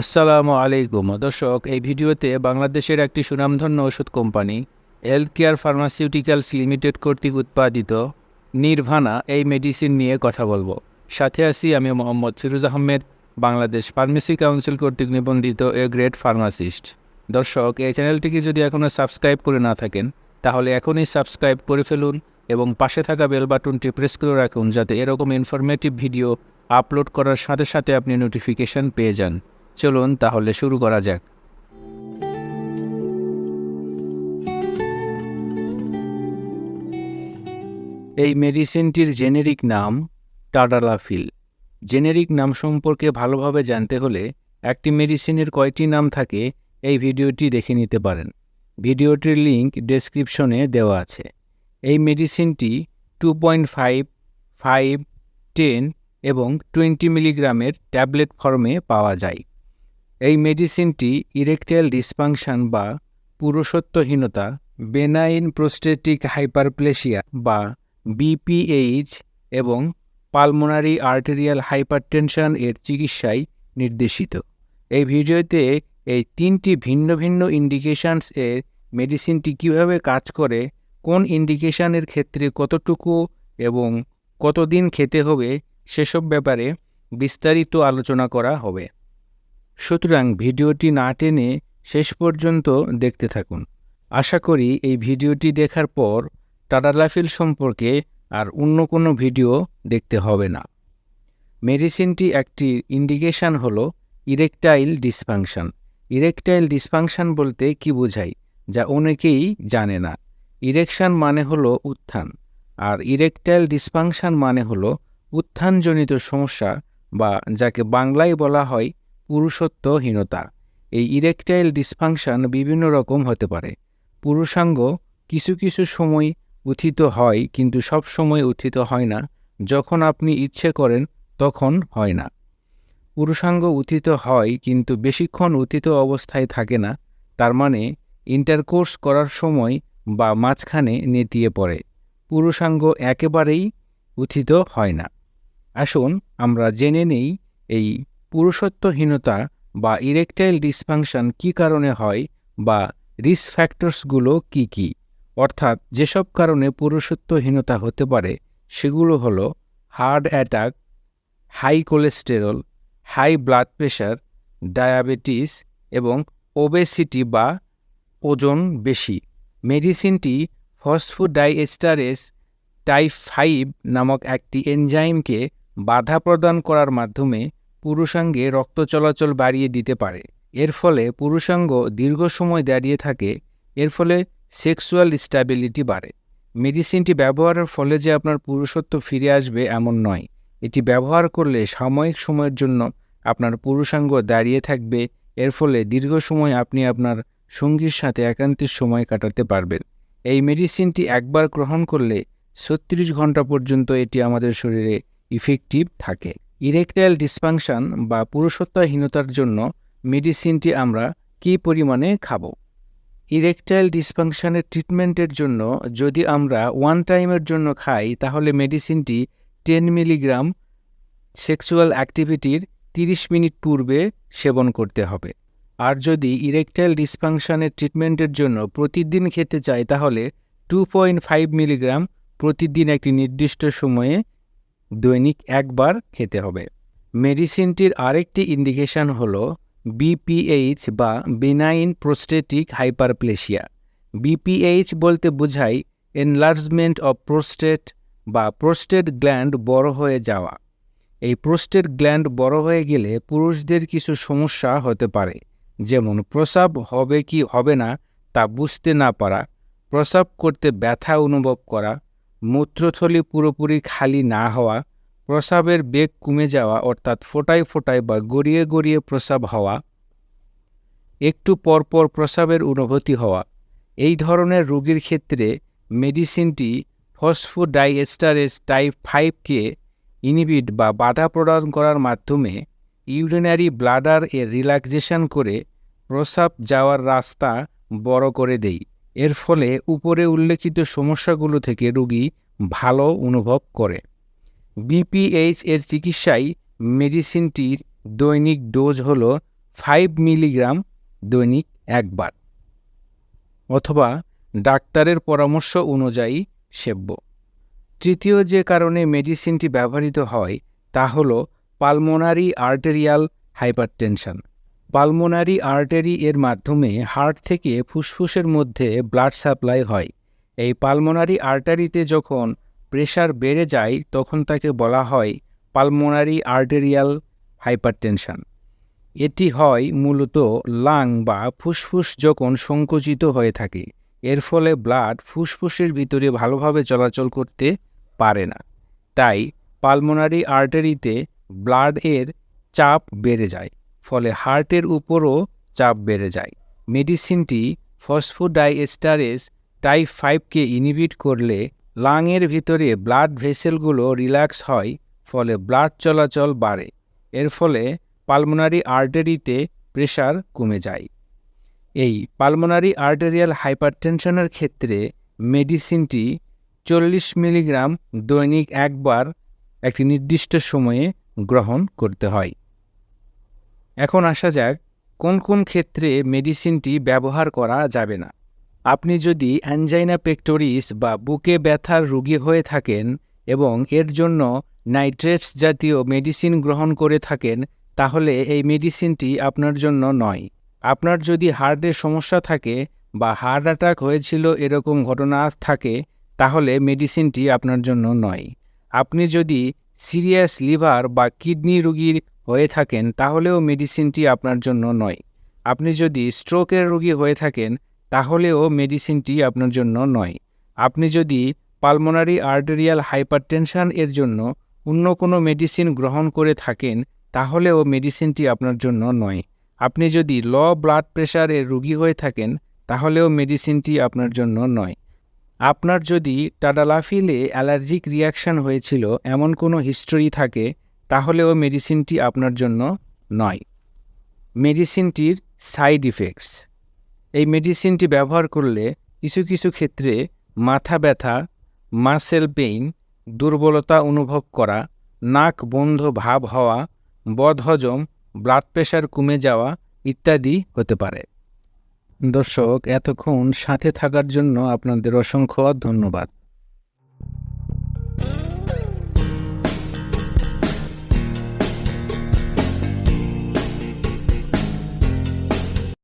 আসসালামু আলাইকুম। দর্শক, এই ভিডিওতে বাংলাদেশের একটি সুনামধন্য ওষুধ company health care pharmaceuticals limited কর্তৃক উৎপাদিত নির্ভানা এই মেডিসিন নিয়ে কথা বলব। সাথে আছি আমি মোহাম্মদ ফিরোজ আহমেদ, বাংলাদেশ ফার্মেসি কাউন্সিল কর্তৃক নিবন্ধিত এ গ্রেট ফার্মাসিস্ট। দর্শক, এই চ্যানেলটিকে যদি এখনও সাবস্ক্রাইব করে না থাকেন, তাহলে এখনই সাবস্ক্রাইব করে ফেলুন এবং পাশে থাকা বেল বাটনটি প্রেস করে রাখুন যাতে এরকম ইনফরমেটিভ ভিডিও আপলোড করার সাথে সাথে আপনি নোটিফিকেশন পেয়ে যান। চলুন তাহলে শুরু করা যাক। এই মেডিসিনটির জেনেরিক নাম টাডালাফিল। জেনেরিক নাম সম্পর্কে ভালোভাবে জানতে হলে একটি মেডিসিনের কয়টি নাম থাকে এই ভিডিওটি দেখে নিতে পারেন। ভিডিওটির লিঙ্ক ডেসক্রিপশনে দেওয়া আছে। এই মেডিসিনটি two point five five, ten এবং টোয়েন্টি মিলিগ্রামের ট্যাবলেট ফর্মে পাওয়া যায়। এই মেডিসিনটি ইরেকটাইল ডিসফাংশন বা পুরুষত্বহীনতা, বেনাইন প্রোস্টেটিক হাইপারপ্লেশিয়া বা বিপিএইচ এবং পালমোনারি আর্টেরিয়াল হাইপারটেনশন এর চিকিৎসায় নির্দেশিত। এই ভিডিওতে এই তিনটি ভিন্ন ভিন্ন ইন্ডিকেশনস এর মেডিসিনটি কীভাবে কাজ করে, কোন ইন্ডিকেশনের ক্ষেত্রে কতটুকু এবং কতদিন খেতে হবে, সেসব ব্যাপারে বিস্তারিত আলোচনা করা হবে। সুতরাং ভিডিওটি না টেনে শেষ পর্যন্ত দেখতে থাকুন। আশা করি এই ভিডিওটি দেখার পর টাডালাফিল সম্পর্কে আর অন্য কোনো ভিডিও দেখতে হবে না। মেডিসিনটি একটি ইন্ডিকেশন হলো ইরেকটাইল ডিসফাংশন। ইরেকটাইল ডিসফাংশন বলতে কি বোঝায় যা অনেকেই জানে না। ইরেকশন মানে হলো উত্থান, আর ইরেকটাইল ডিসফাংশন মানে হলো উত্থানজনিত সমস্যা বা যাকে বাংলায় বলা হয় পুরুষত্বহীনতা। এই ইরেকটাইল ডিসফাংশন বিভিন্ন রকম হতে পারে। পুরুষাঙ্গ কিছু কিছু সময় উত্থিত হয় কিন্তু সব সময় উত্থিত হয় না। যখন আপনি ইচ্ছে করেন, তখন হয় না। পুরুষাঙ্গ উত্থিত হয় কিন্তু বেশিক্ষণ উত্থিত অবস্থায় থাকে না। তার মানে ইন্টারকোর্স করার সময় বা মাঝখানে নেতিয়ে পড়ে। পুরুষাঙ্গ একেবারেই উত্থিত হয় না। আসুন আমরা জেনে নেই এই পুরুষত্বহীনতা বা ইরেকটাইল ডিসফাংশন কী কারণে হয় বা রিস্ক ফ্যাক্টরসগুলো কি কি? অর্থাৎ যেসব কারণে পুরুষত্বহীনতা হতে পারে সেগুলো হলো heart attack, high cholesterol, high blood pressure, diabetes এবং ওবেসিটি বা ওজন বেশি। মেডিসিনটি ফসফোডাইএস্টারেস টাইপ ফাইভ নামক একটি এনজাইমকে বাধা প্রদান করার মাধ্যমে পুরুষাঙ্গে রক্ত চলাচল বাড়িয়ে দিতে পারে। এর ফলে পুরুষাঙ্গ দীর্ঘ সময় দাঁড়িয়ে থাকে। এর ফলে সেক্সুয়াল স্ট্যাবিলিটি বাড়ে। মেডিসিনটি ব্যবহারের ফলে যে আপনার পুরুষত্ব ফিরে আসবে এমন নয়। এটি ব্যবহার করলে সাময়িক সময়ের জন্য আপনার পুরুষাঙ্গ দাঁড়িয়ে থাকবে। এর ফলে দীর্ঘ সময় আপনি আপনার সঙ্গীর সাথে একান্তের সময় কাটাতে পারবেন। এই মেডিসিনটি একবার গ্রহণ করলে ছত্রিশ ঘণ্টা পর্যন্ত এটি আমাদের শরীরে ইফেক্টিভ থাকে। ইরেকটাইল ডিসফাংশন বা পুরুষত্বহীনতার জন্য মেডিসিনটি আমরা কী পরিমাণে খাব? ইরেকটাইল ডিসফাংশনের ট্রিটমেন্টের জন্য যদি আমরা ওয়ান টাইমের জন্য খাই, তাহলে মেডিসিনটি টেন মিলিগ্রাম সেক্সুয়াল অ্যাক্টিভিটির তিরিশ মিনিট পূর্বে সেবন করতে হবে। আর যদি ইরেকটাইল ডিসফাংশনের ট্রিটমেন্টের জন্য প্রতিদিন খেতে চাই, তাহলে টু পয়েন্ট ফাইভ মিলিগ্রাম প্রতিদিন একটি নির্দিষ্ট সময়ে দৈনিক একবার খেতে হবে। মেডিসিনটির আরেকটি ইন্ডিকেশন হল বিপিএইচ বা বিনাইন প্রোস্টেটিক হাইপারপ্লেশিয়া বিপিএইচ বলতে বোঝায় এনলার্জমেন্ট অব প্রোস্টেট বা প্রোস্টেট গ্ল্যান্ড বড় হয়ে যাওয়া। এই প্রোস্টেট গ্ল্যান্ড বড় হয়ে গেলে পুরুষদের কিছু সমস্যা হতে পারে, যেমন প্রসাব হবে কি হবে না তা বুঝতে না পারা, প্রসাব করতে ব্যথা অনুভব করা মূত্রথলি পুরোপুরি খালি না হওয়া, প্রসাবের বেগ কমে যাওয়া অর্থাৎ ফোটায় ফোটায় বা গড়িয়ে গড়িয়ে প্রসাব হওয়া, একটু পরপর প্রসাবের অনুভূতি হওয়া। এই ধরনের রোগীর ক্ষেত্রে মেডিসিনটি ফসফোডাইএস্টারেস টাইপ ফাইভকে ইনহিবিট বা বাধা প্রদান করার মাধ্যমে ইউরিনারি ব্লাডার এর রিল্যাক্সেশন করে প্রসাব যাওয়ার রাস্তা বড় করে দেই এর ফলে উপরে উল্লেখিত সমস্যাগুলো থেকে রোগী ভালো অনুভব করে। বিপিএইচ এর চিকিৎসায় মেডিসিনটির দৈনিক ডোজ হল ফাইভ মিলিগ্রাম দৈনিক একবার অথবা ডাক্তারের পরামর্শ অনুযায়ী সেব্য। তৃতীয় যে কারণে মেডিসিনটি ব্যবহৃত হয় তা হল pulmonary arterial hypertension. Pulmonary artery এর মাধ্যমে হার্ট থেকে ফুসফুসের মধ্যে ব্লাড সাপ্লাই হয়। এই পালমোনারি আর্টারিতে যখন প্রেশার বেড়ে যায়, তখন তাকে বলা হয় পালমোনারি আর্টেরিয়াল হাইপারটেনশন এটি হয় মূলত লাং বা ফুসফুস যখন সংকুচিত হয়ে থাকে, এর ফলে ব্লাড ফুসফুসের ভিতরে ভালোভাবে চলাচল করতে পারে না। তাই পালমোনারি আর্টারিতে ব্লাড এর চাপ বেড়ে যায়। ফলে হার্টের উপরও চাপ বেড়ে যায়। মেডিসিনটি ফসফোডাইএস্টারেস টাইপ ফাইভকে ইনহিবিট করলে লাংয়ের ভিতরে ব্লাড ভেসেলগুলো রিল্যাক্স হয়, ফলে ব্লাড চলাচল বাড়ে। এর ফলে পালমোনারি আর্টারিতে প্রেশার কমে যায়। এই পালমোনারি আর্টেরিয়াল হাইপারটেনশনের ক্ষেত্রে মেডিসিনটি চল্লিশ মিলিগ্রাম দৈনিক একবার একটি নির্দিষ্ট সময়ে গ্রহণ করতে হয়। এখন আসা যাক, কোন কোন ক্ষেত্রে মেডিসিনটি ব্যবহার করা যাবে না। আপনি যদি অ্যানজাইনা পেক্টোরিস বা বুকে ব্যথার রোগী হয়ে থাকেন এবং এর জন্য নাইট্রেটস জাতীয় মেডিসিন গ্রহণ করে থাকেন, তাহলে এই মেডিসিনটি আপনার জন্য নয়। আপনার যদি হার্টের সমস্যা থাকে বা হার্ট অ্যাটাক হয়েছিল এরকম ঘটনা থাকে, তাহলে মেডিসিনটি আপনার জন্য নয়। আপনি যদি সিরিয়াস লিভার বা কিডনি রোগীর হয়ে থাকেন, তাহলেও মেডিসিনটি আপনার জন্য নয়। আপনি যদি স্ট্রোকের রোগী হয়ে থাকেন, তাহলেও মেডিসিনটি আপনার জন্য নয়। আপনি যদি পালমোনারি আর্টেরিয়াল হাইপারটেনশন এর জন্য অন্য কোনো মেডিসিন গ্রহণ করে থাকেন, তাহলেও মেডিসিনটি আপনার জন্য নয়। আপনি যদি ল ব্লাড প্রেশারের রোগী হয়ে থাকেন, তাহলেও মেডিসিনটি আপনার জন্য নয়। আপনার যদি টাডালাফিলে অ্যালার্জিক রিয়াকশন হয়েছিল, এমন কোনো হিস্টোরি থাকে তাহলেও মেডিসিনটি আপনার জন্য নয়। মেডিসিনটির সাইড ইফেক্টস এই মেডিসিনটি ব্যবহার করলে কিছু কিছু ক্ষেত্রে মাথা ব্যথা মাসেল পেইন দুর্বলতা অনুভব করা, নাক বন্ধ ভাব হওয়া, বদহজম ব্লাড প্রেশার কমে যাওয়া ইত্যাদি হতে পারে। দর্শক, এতক্ষণ সাথে থাকার জন্য আপনাদের অসংখ্য ধন্যবাদ।